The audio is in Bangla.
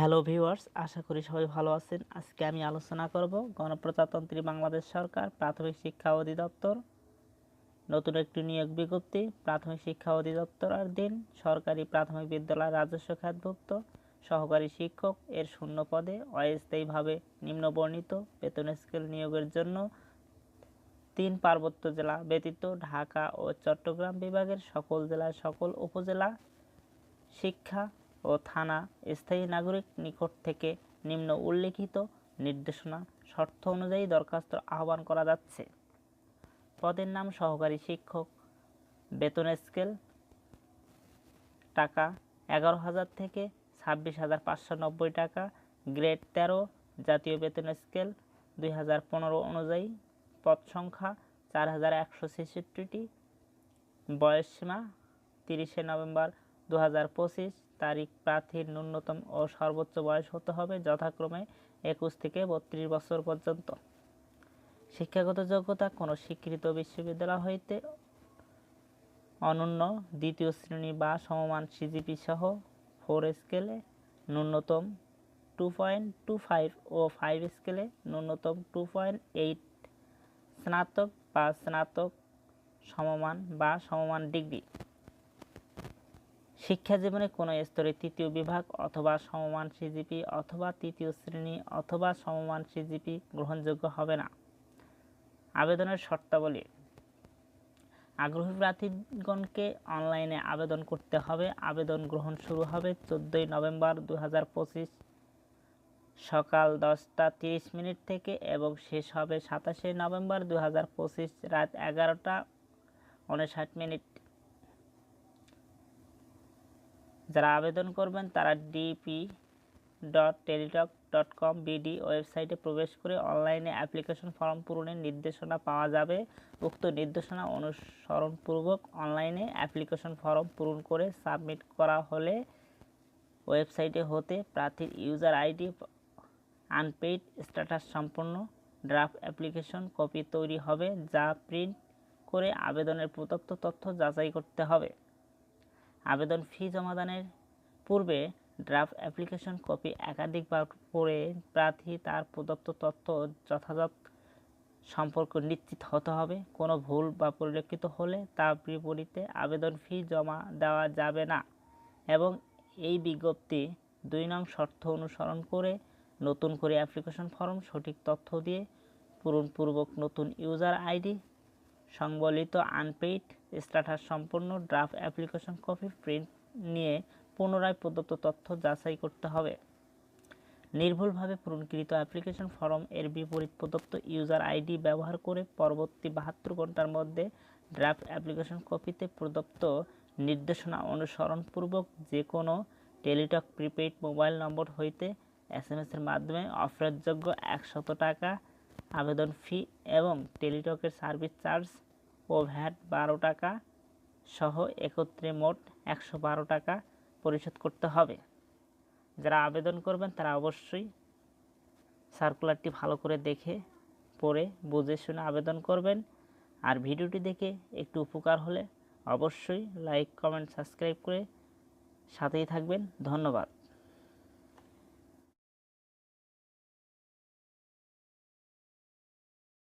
হ্যালো ভিউয়ার্স, আশা করি সবাই ভালো আছেন। আজকে আমি আলোচনা করব গণপ্রজাতন্ত্রী বাংলাদেশ সরকার প্রাথমিক শিক্ষা অধিদপ্তর। নতুন একটি নিয়োগ বিজ্ঞপ্তি, প্রাথমিক শিক্ষা অধিদপ্তর আর দিন, সরকারি প্রাথমিক বিদ্যালয় রাজস্ব খাতভুক্ত, সহকারী শিক্ষক এর শূন্য পদে অস্থায়ীভাবে নিম্নবর্ণিত বেতন স্কেল নিয়োগের জন্য তিন পার্বত্য জেলা ব্যতীত ঢাকা ও চট্টগ্রাম বিভাগের সকল জেলার সকল উপজেলা শিক্ষা ও থানা স্থায়ী নাগরিক নিকট থেকে নিম্ন উল্লেখিত নির্দেশনা শর্ত অনুযায়ী দরখাস্ত আহ্বান করা যাচ্ছে। পদের নাম সহকারী শিক্ষক, বেতন স্কেল, টাকা এগারো হাজার থেকে ছাব্বিশ হাজার পাঁচশো নব্বই টাকা, গ্রেড তেরো জাতীয় বেতন স্কেল দুই হাজার পনেরো অনুযায়ী, পদ সংখ্যা চার হাজার একশো ছেষট্টিটি। বয়সসীমা তিরিশে নভেম্বর দু হাজার পঁচিশ তারিখ প্রার্থীর ন্যূনতম ও সর্বোচ্চ বয়স হতে হবে যথাক্রমে একুশ থেকে বত্রিশ বছর পর্যন্ত। শিক্ষাগত যোগ্যতা কোনো স্বীকৃত বিশ্ববিদ্যালয় হইতে অনন্য দ্বিতীয় শ্রেণি বা সমমান সিজিপি সহ ফোর স্কেলে ন্যূনতম টু পয়েন্ট টু ফাইভ ও ফাইভ স্কেলে ন্যূনতম টু পয়েন্ট এইট স্নাতক বা স্নাতক সমমান বা সমমান ডিগ্রি। শিক্ষা জীবনে কোনো স্তরে তৃতীয় বিভাগ অথবা সমমান সিজিপি অথবা তৃতীয় শ্রেণি অথবা সমমান সিজিপি গ্রহণযোগ্য হবে না। আবেদনের শর্তাবলী। আগ্রহী প্রার্থীগণকে অনলাইনে আবেদন করতে হবে। আবেদন গ্রহণ শুরু হবে চোদ্দোই নভেম্বর দু হাজার পঁচিশ সকাল দশটা তিরিশ মিনিট থেকে এবং শেষ হবে সাতাশে নভেম্বর দু হাজার পঁচিশ রাত এগারোটা উনষাট মিনিট যারা আবেদন করবেন তারা DP dot Teletalk dot com BD ওয়েবসাইটে প্রবেশ করে অনলাইনে অ্যাপ্লিকেশন ফর্ম পূরণের নির্দেশনা পাওয়া যাবে। উক্ত নির্দেশনা অনুসরণপূর্বক অনলাইনে অ্যাপ্লিকেশন ফর্ম পূরণ করে সাবমিট করা হলে ওয়েবসাইটে হতে প্রার্থীর ইউজার আইডি আনপেইড স্ট্যাটাস সম্পন্ন ড্রাফট অ্যাপ্লিকেশন কপি তৈরি হবে, যা প্রিন্ট করে আবেদনের প্রদত্ত তথ্য যাচাই করতে হবে। আবেদন ফি জমাদানের পূর্বে ড্রাফট অ্যাপ্লিকেশন কপি একাধিকবার পড়ে প্রার্থী তার প্রদত্ত তথ্য যথাযথ সম্পর্ক নিশ্চিত হতে হবে। কোনো ভুল বা পরিলক্ষিত হলে তা বিপরীতে আবেদন ফি জমা দেওয়া যাবে না এবং এই বিজ্ঞপ্তি দুই নং শর্ত অনুসরণ করে নতুন করে অ্যাপ্লিকেশন ফর্ম, সঠিক তথ্য দিয়ে পূরণপূর্বক নতুন ইউজার আইডি, সংবলিত আনপেইড স্ট্যাটাস সম্পন্ন ড্রাফট অ্যাপ্লিকেশন কপি প্রিন্ট নিয়ে পুনরায় প্রদত্ত তথ্য যাচাই করতে হবে। নির্ভুলভাবে পূরণকৃত অ্যাপ্লিকেশন ফর্ম এর বিপরীত প্রদত্ত ইউজার আইডি ব্যবহার করে পরবর্তী বাহাত্তর ঘণ্টার মধ্যে ড্রাফট অ্যাপ্লিকেশন কপিতে প্রদত্ত নির্দেশনা অনুসরণপূর্বক যে কোনো টেলিটক, প্রিপেইড মোবাইল নম্বর হইতে এস এম এর মাধ্যমে অফারযোগ্য একশত টাকা আবেদন ফি এবং টেলিটকের সার্ভিস চার্জ ও ভ্যাট বারো টাকা সহ একত্রে মোট একশো বারো টাকা পরিশোধ করতে হবে। যারা আবেদন করবেন তারা অবশ্যই সার্কুলারটি ভালো করে দেখে, পড়ে, বুঝে শুনে আবেদন করবেন। আর ভিডিওটি দেখে একটু উপকার হলে অবশ্যই লাইক, কমেন্ট, সাবস্ক্রাইব করে সাথেই থাকবেন। ধন্যবাদ।